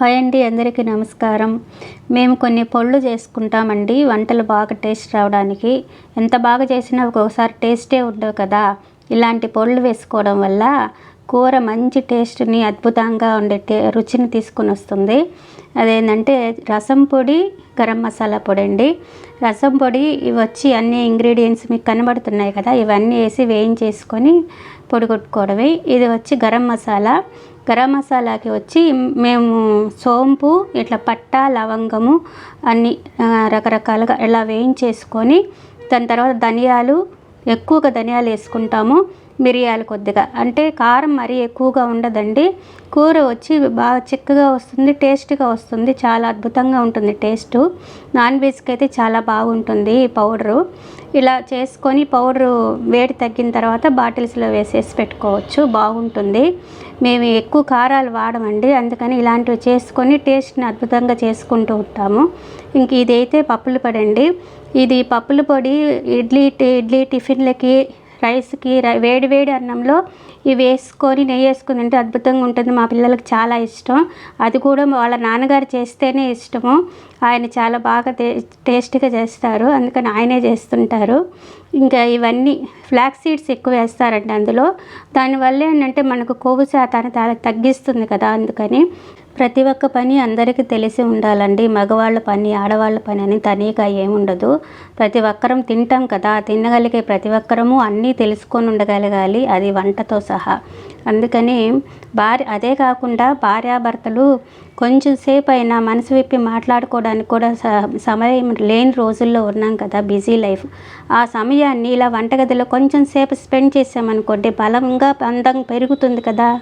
Hi అండి అందరికీ నమస్కారం. మేము కొన్ని పళ్ళు చేసుకుంటామండి వంటలు బాగా టేస్ట్ రావడానికి. ఎంత బాగా చేసినా ఒక్కొక్కసారి టేస్టే ఉండవు కదా. ఇలాంటి పళ్ళు వేసుకోవడం వల్ల కూర మంచి టేస్ట్ని అద్భుతంగా ఉండే టే రుచిని తీసుకుని వస్తుంది. అదేంటంటే రసం పొడి గరం మసాలా పొడి అండి. రసం పొడి ఇవి వచ్చి అన్ని ఇంగ్రీడియంట్స్ మీకు కనబడుతున్నాయి కదా ఇవన్నీ వేసి వేయించేసుకొని పొడి కొట్టుకోవడమే. ఇది వచ్చి గరం మసాలా గరం మసాలాకి వచ్చి మేము సోంపు ఇట్లా పట్ట లవంగము అన్ని రకరకాలుగా ఇలా వేయించేసుకొని దాని తర్వాత ధనియాలు ఎక్కువగా ధనియాలు వేసుకుంటాము. మిరియాలు కొద్దిగా. అంటే కారం మరీ ఎక్కువగా ఉండదండి. కూర వచ్చి బాగా చిక్కగా వస్తుంది టేస్ట్గా వస్తుంది. చాలా అద్భుతంగా ఉంటుంది టేస్ట్. నాన్ వెజ్కి అయితే చాలా బాగుంటుంది ఈ పౌడరు. ఇలా చేసుకొని పౌడరు వేడి తగ్గిన తర్వాత బాటిల్స్లో వేసేసి పెట్టుకోవచ్చు. బాగుంటుంది. మేము ఎక్కువ కారాలు వాడమండి. అందుకని ఇలాంటివి చేసుకొని టేస్ట్ని అద్భుతంగా చేసుకుంటూ ఉంటాము. ఇంక ఇదైతే పప్పులు పొడి అండి ఇది పప్పుల పొడి ఇడ్లీ ఇడ్లీ టిఫిన్లకి రైస్కి వేడి వేడి అన్నంలో ఇవి వేసుకొని నెయ్యి వేసుకుని తింటే అద్భుతంగా ఉంటుంది. మా పిల్లలకు చాలా ఇష్టం. అది కూడా వాళ్ళ నాన్నగారు చేస్తేనే ఇష్టము. ఆయన చాలా బాగా టే టేస్ట్గా చేస్తారు. అందుకని ఆయనే చేస్తుంటారు. ఇంకా ఇవన్నీ ఫ్లాక్స్ సీడ్స్ ఎక్కువ వేస్తారండి అందులో. దానివల్ల ఏంటంటే మనకు కొవ్వు శాతాన్ని తగ్గిస్తుంది కదా అందుకని. ప్రతి ఒక్క పని అందరికీ తెలిసి ఉండాలండి. మగవాళ్ళ పని ఆడవాళ్ళ పని అని తనీగా ఏముండదు ప్రతి ఒక్కరం తింటాం కదా. తినగలిగే ప్రతి ఒక్కరము అన్నీ తెలుసుకొని ఉండగలగాలి. అది వంటతో సహా. అందుకని భార్య అదే కాకుండా భార్యాభర్తలు కొంచెం సేపు అయినా మనసు విప్పి మాట్లాడుకోవడానికి కూడా స- సమయం లేని రోజుల్లో ఉన్నాం కదా బిజీ లైఫ్. ఆ సమయాన్ని ఇలా వంటగదిలో కొంచెం సేపు స్పెండ్ చేసామనుకోండి బలంగా అందం పెరుగుతుంది కదా.